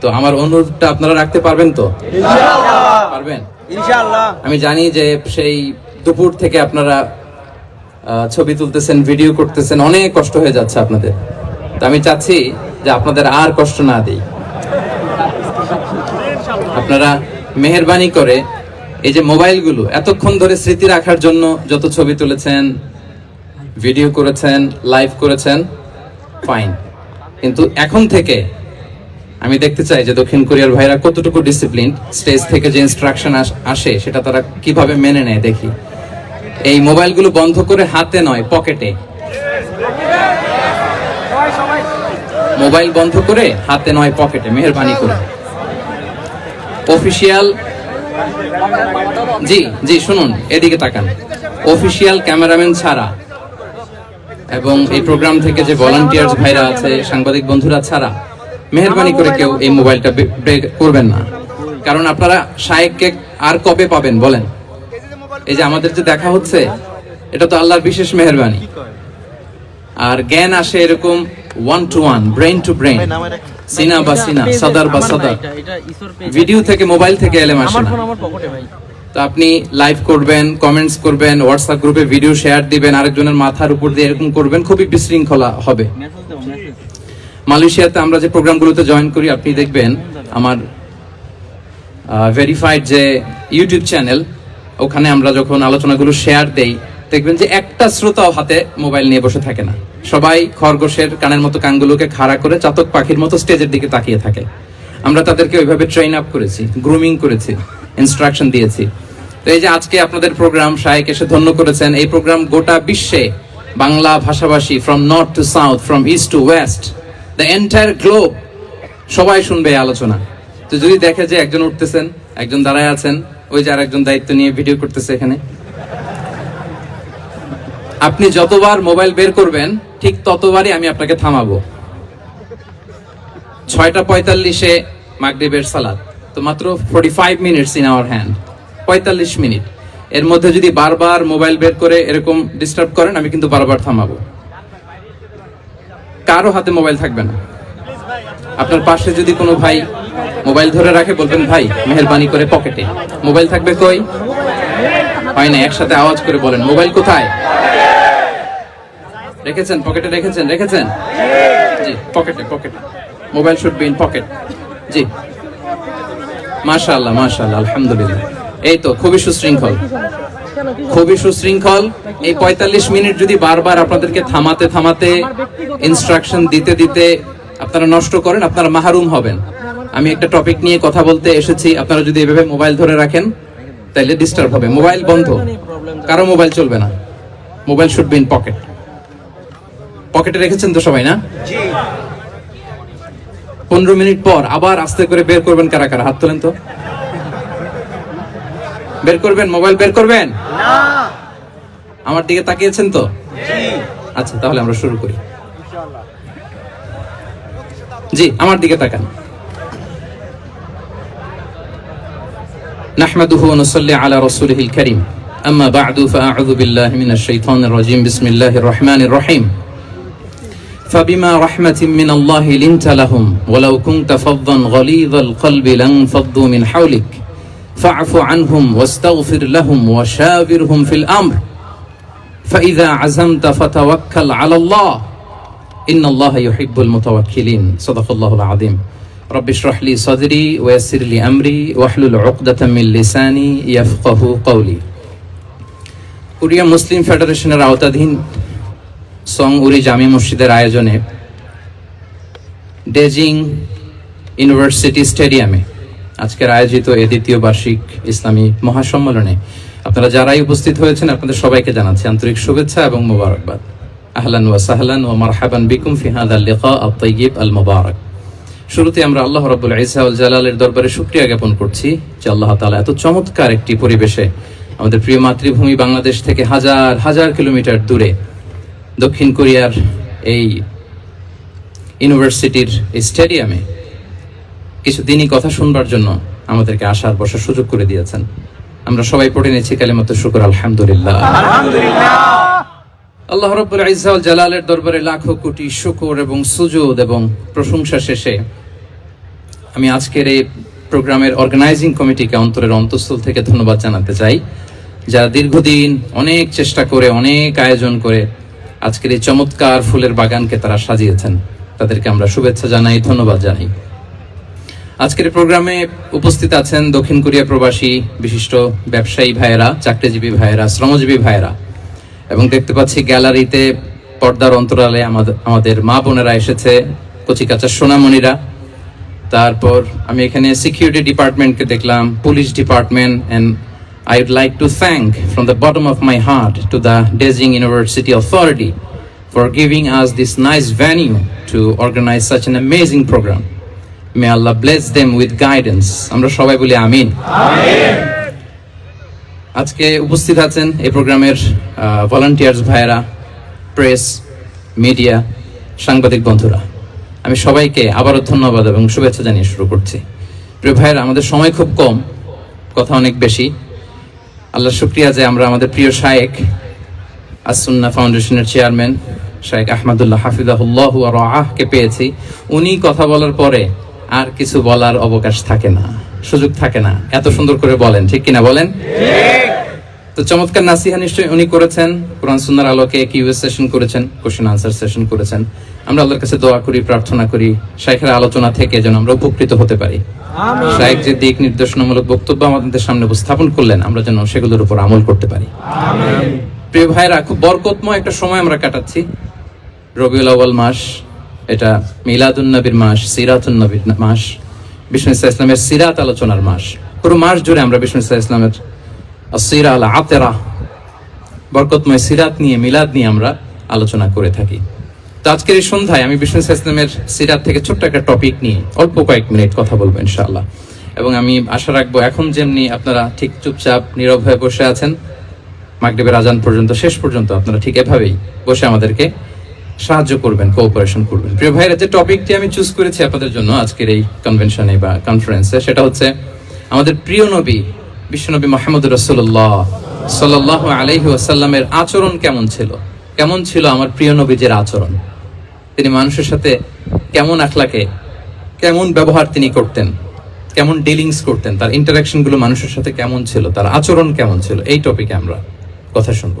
তো আমার অনুরোধটা আপনারা রাখতে পারবেন তো? পারবেন? আমি জানি যে সেই দুপুর থেকে আপনারা ছবি তুলতেছেন ভিডিও করতেছেন অনেক কষ্ট হয়ে যাচ্ছে আপনাদের। তো আমি চাচ্ছি যে আপনাদের আর কষ্ট না দিই। আপনারা মেহরবানি করে এই যে মোবাইলগুলো এতক্ষণ ধরে স্মৃতি রাখার জন্য যত ছবি তুলেছেন ভিডিও করেছেন লাইভ করেছেন ফাইন। কিন্তু এখন থেকে আমি দেখতে চাই যে দক্ষিণ কোরিয়ার ভাইরা কতটুকু ডিসিপ্লিন স্টেজ থেকে যে ইনস্ট্রাকশন আসে সেটা তারা কীভাবে মেনে নেয় দেখি। এই মোবাইলগুলো বন্ধ করে হাতে নয়, পকেটে। মোবাইল বন্ধ করে হাতে নয়, পকেটে। মেহরবানি করে। অফিসিয়াল জি জি, শুনুন, এদিকে তাকান। অফিসিয়াল ক্যামেরাম্যান ছাড়া এবং এই প্রোগ্রাম থেকে যে ভলান্টিয়ার্স ভাইরা আছে, সাংবাদিক বন্ধুরা ছাড়া মেহরবানি করে কেউ এই মোবাইলটা করবেন না। কারণ আপনারা শায়েককে আর কবে পাবেন বলেন? এই যে আমাদের যে দেখা হচ্ছে এটা তো আল্লাহর বিশেষ মেহরবানি। আর জ্ঞান আসে এরকম one to one brain to brain সিনা বা সিনা সাদার বা সাদার। ভিডিও থেকে মোবাইল থেকে এলেম আসে না। আমার পকেটে ভাই। তো আপনি লাইভ করবেন কমেন্টস করবেন হোয়াটসঅ্যাপ গ্রুপে ভিডিও শেয়ার দিবেন আরেকজনের মাথার উপর দিয়ে এরকম করবেন খুবই বিশৃঙ্খলা হবে। মালয়েশিয়াতে আমরা যে প্রোগ্রামগুলোতে জয়েন করি, আপনি দেখবেন আমার ভেরিফাইড যে ইউটিউব চ্যানেল ওখানে আমরা যখন আলোচনাগুলো শেয়ার দেই, দেখবেন যে একটা শ্রোতাও হাতে মোবাইল নিয়ে বসে থাকে না। সবাই খরগোশের কানের মতো কানগুলোকে খাড়া করে চাতক পাখির মতো স্টেজের দিকে তাকিয়ে থাকে। আমরা তাদেরকে ওইভাবে ট্রেন আপ করেছি গ্রুমিং করেছি ইনস্ট্রাকশন দিয়েছি। তো এই যে আজকে আপনাদের প্রোগ্রাম শায়েক এসে ধন্য করেছেন। এই প্রোগ্রাম গোটা বিশ্বে বাংলা ভাষাভাষী from north to south from east to west the entire globe সবাই শুনবে আলোচনা। তো যদি দেখে যে একজন উঠতেছেন, একজন দাঁড়ায় আছেন, ওই যে আরেকজন দায়িত্ব নিয়ে ভিডিও করতেছে এখানে। আপনি যতবার মোবাইল বের করবেন, ঠিক ততবারই আমি আপনাকে থামাবো। ছয়টা পঁয়তাল্লিশে মাগরিবের সালাদ তো মাত্র forty five minutes in our hand পঁয়তাল্লিশ মিনিট। এর মধ্যে যদি বারবার মোবাইল বের করে এরকম ডিস্টার্ব করেন, আমি কিন্তু বারবার থামাবো। কারও হাতে মোবাইল থাকবে না। আপনার পাশে যদি কোনো ভাই মোবাইল ধরে রাখে, বলবেন, ভাই, মেহরবানি করে পকেটে। মোবাইল থাকবে কই? হয় না, একসাথে আওয়াজ করে বলেন, মোবাইল কোথায়? রেখেছেন, পকেটে রেখেছেন রেখেছেন? জি, পকেটে পকেটে। Mobile should be in pocket জি। মাশাআল্লাহ মাশাআল্লাহ, আলহামদুলিল্লাহ। এই তো, খুবই সুশৃঙ্খল। খুবই সুশৃঙ্খল। এই পঁয়তাল্লিশ মিনিট যদি বারবার আপনাদেরকে থামাতে থামাতে ইনস্ট্রাকশন দিতে দিতে আপনারা নষ্ট করেন, আপনারা মাহরুম হবেন। আমি একটা টপিক নিয়ে কথা বলতে এসেছি। আপনারা যদি এভাবে মোবাইল ধরে রাখেন তাহলে ডিস্টার্ব হবে। মোবাইল বন্ধ। কারও মোবাইল চলবে না। Mobile should be in pocket পকেটে রেখেছেন তো সবাই, না? পনেরো মিনিট পর আবার আস্তে করে বের করবেন কারা কারা? হাত তোলেন তো। বের করবেন মোবাইল বের করবেন আমার দিকে তাকিয়েছেন তো আচ্ছা তাহলে আমরা শুরু করি জি আমার দিকে তাকান نحمده ونصلي على رسوله الكريم أما بعد فأعوذ بالله من الشيطان الرجيم بسم الله الرحمن الرحيم فبما رحمة من الله لنت لهم ولو كنت فظا غليظ القلب لانفضوا من حولك فاعف عنهم واستغفر لهم وشاورهم في الأمر فإذا عزمت فتوكل على الله إن الله يحب المتوكلين صدق الله العظيم رب اشرح لي صدري ويسر لي أمري واحلل عقدة من لساني يفقه قولي কোরিয়া মুসলিম ফেডারেশনের আওতাধীন সং উরি জামি মসজিদের আয়োজনে ডেজিং ইউনিভার্সিটি স্টেডিয়ামে আজকের আয়োজিত এ দ্বিতীয় বার্ষিক ইসলামী মহাসম্মেলনে আপনারা যারাই উপস্থিত হয়েছেন, আপনাদের সবাইকে জানাচ্ছি আন্তরিক শুভেচ্ছা এবং মোবারকবাদ। আহলান ওয়া সাহলান ওয়া মারহাবান বিকুম ফি হাদাল লিকা আত-তাইয়িব আল মুবারক শুরুতে আমরা আল্লাহ রাব্বুল ইসা আল জালালের দরবারে শুকরিয়া জ্ঞাপন করছি যে আল্লাহ তাআলা এত চমৎকার একটি পরিবেশে আমাদের প্রিয় মাতৃভূমি বাংলাদেশ থেকে হাজার হাজার কিলোমিটার দূরে দক্ষিণ কোরিয়ার এই ইউনিভার্সিটির স্টেডিয়ামে কিছু দিনই কথা শুনবার জন্য আমাদেরকে আসার বসার সুযোগ করে দিয়েছেন। আমরা সবাই পড়ে নিয়েছি কালিমাত শুকর আলহামদুলিল্লাহ। আল্লাহ রব্বুল ইজ্জাউল জালালের দরবারে লাখো কোটি শুকর এবং সুজুদ এবং প্রশংসা শেষে আমি আজকের এই প্রোগ্রামের অর্গানাইজিং কমিটিকে অন্তরের অন্তঃস্থল থেকে ধন্যবাদ জানাতে চাই। যারা দীর্ঘদিন অনেক চেষ্টা করে অনেক আয়োজন করে আজকের এই চমৎকার ফুলের বাগানকে তারা সাজিয়েছেন তাদেরকে আমরা শুভেচ্ছা জানাই ধন্যবাদ জানাই। আজকের প্রোগ্রামে উপস্থিত আছেন দক্ষিণ কোরিয়া প্রবাসী বিশিষ্ট ব্যবসায়ী ভাইয়েরা, চাকরিজীবী ভাইয়েরা, শ্রমজীবী ভাইয়েরা। এবং দেখতে পাচ্ছি গ্যালারিতে পর্দার অন্তরালে আমাদের আমাদের মা বোনেরা এসেছে কচিকাচার সোনামণিরা। তারপর আমি এখানে সিকিউরিটি ডিপার্টমেন্টকে দেখলাম police department and I would like to thank from the bottom of my heart to the dazing university authority for giving us this nice venue to organize such an amazing program may Allah bless them with guidance আমরা সবাই বলি আমিন। আজকে উপস্থিত আছেন এই প্রোগ্রামের volunteers ভাইয়েরা press media সাংবাদিক বন্ধুরা। আমি সবাইকে আবারও ধন্যবাদ এবং শুভেচ্ছা জানিয়ে শুরু করছি। প্রিয় ভাইয়েরা, আমাদের সময় খুব কম, কথা অনেক বেশি। আল্লাহ শুক্রিয়া যে আমরা আমাদের প্রিয় শায়েক আসুন্না ফাউন্ডেশনের চেয়ারম্যান, শায়েক আহমদুল্লাহ হাফিজাহুল্লাহ আহকে পেয়েছি। উনি কথা বলার পরে আর কিছু বলার অবকাশ থাকে না সুযোগ থাকে না। এত সুন্দর করে বলেন ঠিক কিনা বলেন? তো চমৎকার নাসিহা নিশ্চয়ই উনি করেছেন কোরআন সুন্নার আলোকে কিউএস সেশন করেছেন কোশ্চেন আনসার সেশন করেছেন। আমরা আল্লাহর কাছে দোয়া করি প্রার্থনা করি শাইখের আলোচনা থেকে যেন আমরা উপকৃত হতে পারি। শাইখ যে দিক নির্দেশনামূলক বক্তব্য আমাদের সামনে উপস্থাপন করলেন আমরা যেন সেগুলোর উপর আমল করতে পারি। প্রিয় ভাইরা খুব বরকতময় একটা সময় আমরা কাটাচ্ছি। রবিউল আউয়াল মাস এটা মিলাদুন নবীর মাস সিরাতুন নবীর মাস, বিষ্ণু ইসা ইসলামের সিরাত আলোচনার মাস। পুরো মাস জুড়ে আমরা বিষ্ণু ইসা ইসলামের সিরা আল আতেরা বরকতময় সিরাত নিয়ে, মিলাদ নিয়ে আমরা আলোচনা করে থাকি। তো আজকের এই সন্ধ্যায় আমি বিষ্ণু ইসা ইসলামের সিরাত থেকে ছোট্ট একটা টপিক নিয়ে অল্প কয়েক মিনিট কথা বলব ইনশাআল্লাহ। এবং আমি আশা রাখব এখন যেমনি আপনারা ঠিক চুপচাপ, নীরব হয়ে বসে আছেন, মাগরিবের আজান পর্যন্ত, শেষ পর্যন্ত আপনারা ঠিক এভাবেই বসে আমাদেরকে সাহায্য করবেন কোঅপারেশন করবেন। প্রিয় ভাইরা, যে টপিকটি আমি চুজ করেছি আপনাদের জন্য আজকের এই কনভেনশনে বা কনফারেন্সে সেটা হচ্ছে আমাদের প্রিয় নবী বিশ্বনবী মোহাম্মদ রসুল্লাহ সাল্লাহ আলহি ওয়াসাল্লামের আচরণ কেমন ছিল? কেমন ছিল আমার প্রিয় নবীজের আচরণ? তিনি মানুষের সাথে কেমন আখলাকে, কেমন ব্যবহার তিনি করতেন, কেমন ডিলিংস করতেন, তার ইন্টারাকশনগুলো মানুষের সাথে কেমন ছিল, তার আচরণ কেমন ছিল? এই টপিকে আমরা কথা শুনব।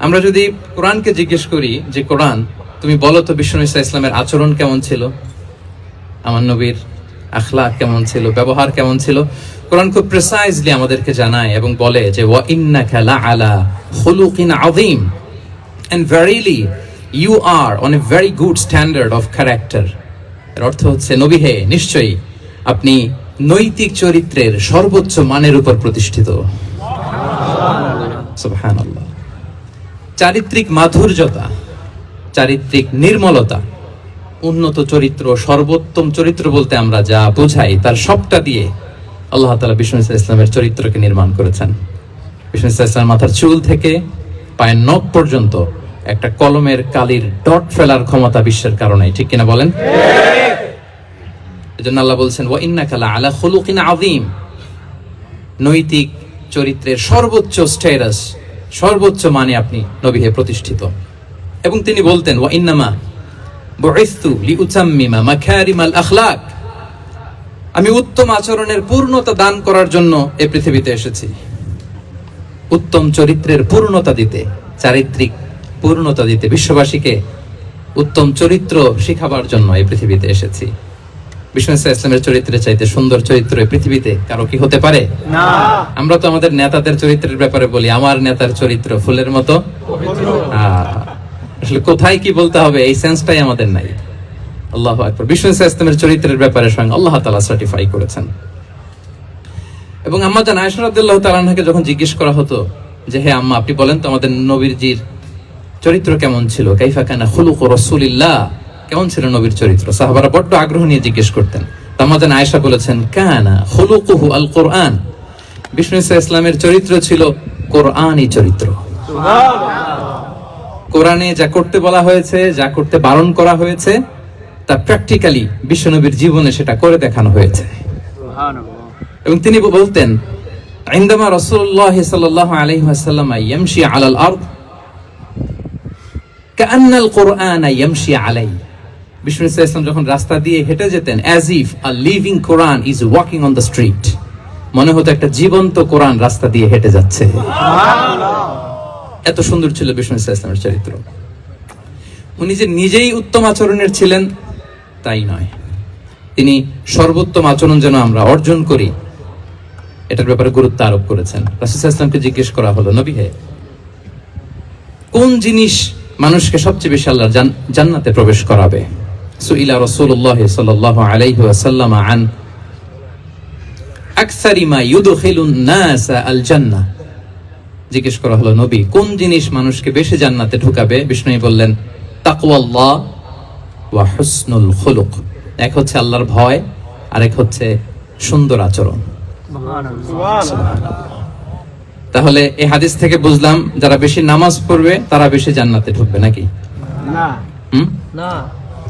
আমরা যদি কোরআনকে জিজ্ঞেস করি যে, কোরআন, তুমি বলো তো বিষ্ণু ইসা ইসলামের আচরণ কেমন ছিল? আমার নবীর আখলা কেমন ছিল? ব্যবহার কেমন ছিল? কোরআন খুব প্রেসাইজলি আমাদেরকে জানায় এবং বলে যে, ওয়া ইন্নাকা লাআলা খুলুকিন আযীম। And verily you are on a very good standard of character এর অর্থ হচ্ছে, নবী হে, নিশ্চয়ই আপনি নৈতিক চরিত্রের সর্বোচ্চ মানের উপর প্রতিষ্ঠিত। সুবহানাল্লাহ। চারিত্রিক মাধুর্যতা, চারিত্রিক নির্মলতা, উন্নত চরিত্র, সর্বোত্তম চরিত্র বলতে আমরা যা বোঝাই তার সবটা দিয়ে আল্লাহ তালা বিষ্ণু ইসা ইসলামের চরিত্রকে নির্মাণ করেছেন। বিষ্ণু ইসা ইসলাম মাথার চুল থেকে পায়ের নখ পর্যন্ত একটা কলমের কালির ডট ফেলার ক্ষমতা বিশ্বের কারণে, ঠিক কিনা বলেন? এজন্য আল্লাহ বলছেন, ওয়া ইন্না কালা আলা খুলুকিন আযীম। নৈতিক চরিত্রের সর্বোচ্চ স্ট্যাটাস সর্বোচ্চ মানে আপনি নবী হে প্রতিষ্ঠিত। এবং তিনি বলতেন, ওয়া ইন্নামা আমি উত্তম আচরণের পূর্ণতা দান করার জন্য এ পৃথিবীতে এসেছি। উত্তম চরিত্রের পূর্ণতা দিতে, চারিত্রিক পূর্ণতা দিতে বিশ্ববাসীকে উত্তম চরিত্র শিখাবার জন্য এই পৃথিবীতে এসেছি। ইসলামের চরিত্রের চাইতে সুন্দর চরিত্র পৃথিবীতে কারও কি হতে পারে? না। আমরা তো আমাদের নেতাদের চরিত্রের ব্যাপারে বলি আমার নেতার চরিত্র ফুলের মতো। আসলে কোথায় কি বলতে হবে এই সেন্সটাই আমাদের নাই। আল্লাহ আকবর। বিষ্ণু ইসলামের চরিত্রের ব্যাপারে স্বয়ং আল্লাহ তালা সার্টিফাই করেছেন। এবং আম্মা জান আয়সা রাদিয়াল্লাহু তাআলাকে যখন জিজ্ঞেস করা হতো যে হে আম্মা আপনি বলেন তো আমাদের নবীরজির চরিত্র কেমন ছিল? কাইফা কানা খুলুক রাসূলিল্লাহ। কেমন ছিল নবীর চরিত্র? সাহাবারা বড্ড আগ্রহ নিয়ে জিজ্ঞেস করতেন। তার আয়সা বলেছেন কানা হলুকুহু আল কোরআন বিষ্ণু ইসলামের চরিত্র ছিল কোরআনই চরিত্র। কোরআনে যা করতে বলা হয়েছে যা করতে বারণ করা হয়েছে তা প্র্যাকটিক্যালি বিশ্বনবীর জীবনে সেটা করে দেখানো হয়েছে। এবং তিনি বলতেন আইন্দামা রসুল্লাহ সাল্লাহ আলহি আসাল্লাম ইয়ামশি আলাল আরদ কান্নাল কোরআন ইয়ামশি আলাই যখন রাস্তা দিয়ে হেঁটে যেতেন as if a living Quran is walking on the street মনে হতো একটা জীবন্ত কোরআন রাস্তা দিয়ে হেঁটে যাচ্ছে। এত সুন্দর ছিল বিষ্ণু চরিত্র। উনি যে নিজেই উত্তম আচরণের ছিলেন, তাই নয়। তিনি সর্বোত্তম আচরণ যেন আমরা অর্জন করি, এটার ব্যাপারে গুরুত্ব আরোপ করেছেন। রাসুল জিজ্ঞেস করা হলো, নবী হে, কোন জিনিস মানুষকে সবচেয়ে বেশি আল্লাহ জান্নাতে প্রবেশ করাবে? সুইলা রাসূলুল্লাহ সাল্লাল্লাহু আলাইহি ওয়াসাল্লাম আন আকসারি মা ইউদখিলুন নাস আল জান্নাহ জিজ্ঞেস করা হলো নবী কোন জিনিস মানুষকে বেশি জান্নাতে ঢুকাবে? বিষ্ণু বললেন তাকওয়াল্লাহ ওয়া হুসনুল খুলুক। এক হচ্ছে আল্লাহর ভয় আর এক হচ্ছে সুন্দর আচরণ। তাহলে এই হাদিস থেকে বুঝলাম যারা বেশি নামাজ পড়বে তারা বেশি জান্নাতে ঢুকবে নাকি? না। হুম? না।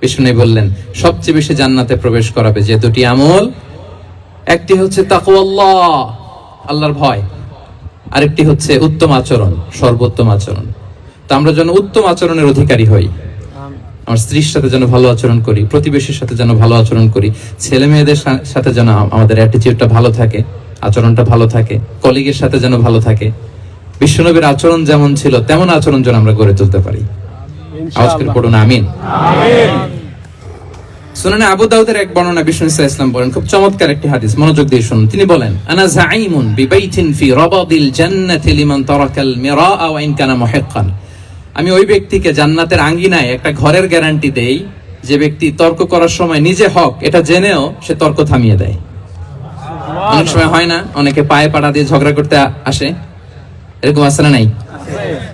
বিষ্ণু বললেন, সবচেয়ে বেশি জান্নাতে প্রবেশ করাবে যে দুটি আমল, একটি হচ্ছে তাকওয়াল্লাহ আল্লাহর ভয়, আরেকটি হচ্ছে উত্তম আচরণ, সর্বোত্তম আচরণ। তো আমরা যেন উত্তম আচরণের অধিকারী হই। আমার স্ত্রীর সাথে যেন ভালো আচরণ করি, প্রতিবেশীর সাথে যেন ভালো আচরণ করি, ছেলে মেয়েদের সাথে যেন আমাদের অ্যাটিটিউডটা ভালো থাকে, আচরণটা ভালো থাকে কলিগের সাথে যেন ভালো থাকে। বিশ্বনবীর আচরণ যেমন ছিল, তেমন আচরণ যেন আমরা গড়ে তুলতে পারি। আওয়াজ করে পড়ুন আমিন। সুনানে আবু দাউদের এক বর্ণনা বিষ্ণু ইসা ইসলাম বলেন খুব চমৎকার একটি হাদিস মনোযোগ দিয়ে শুনুন। তিনি বলেন আনা জাইমুন বিবাইতিন ফি রাবাদিল জান্নাতি লিমান তারাকাল ওয়া ইন কানা মুহিক্কান। আমি ওই ব্যক্তিকে জান্নাতের আঙ্গিনায় একটা ঘরের গ্যারান্টি দেই যে ব্যক্তি তর্ক করার সময় নিজে হক এটা জেনেও সে তর্ক থামিয়ে দেয়। অনেক সময় হয় না অনেকে পায়ে পাড়া দিয়ে ঝগড়া করতে আসে। এরকম না নাই? আছে।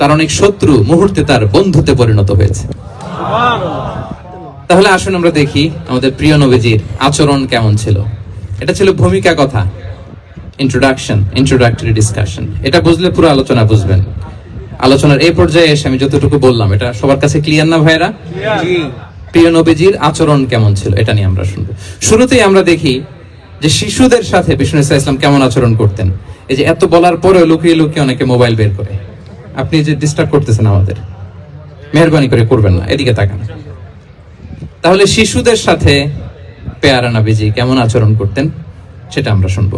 তার অনেক শত্রু মুহূর্তে তার বন্ধুতে পরিণত হয়েছে। তাহলে আসুন আমরা দেখি আমাদের প্রিয় নবীজির আচরণ কেমন ছিল। এটা ছিল ভূমিকা কথা ইন্ট্রোডাকশন ইন্ট্রোডাক্টরি ডিসকাশন এটা বুঝলে পুরো আলোচনা বুঝবেন। আলোচনার এই পর্যায়ে এসে আমি যতটুকু বললাম এটা সবার কাছে ক্লিয়ার না ভাইরা প্রিয় নবীজির আচরণ কেমন ছিল এটা নিয়ে আমরা শুনব। শুরুতেই আমরা দেখি যে শিশুদের সাথে বিষ্ণু ইসা ইসলাম কেমন আচরণ করতেন। এই যে এত বলার পরেও লুকিয়ে লুকিয়ে অনেকে মোবাইল বের করে। আপনি যে ডিস্টার্ব করতেছেন আমাদের, মেহরবানি করে করবেন না, এদিকে তাকান। তাহলে শিশুদের সাথে পেয়ারা নাবিজি কেমন আচরণ করতেন, সেটা আমরা শুনব।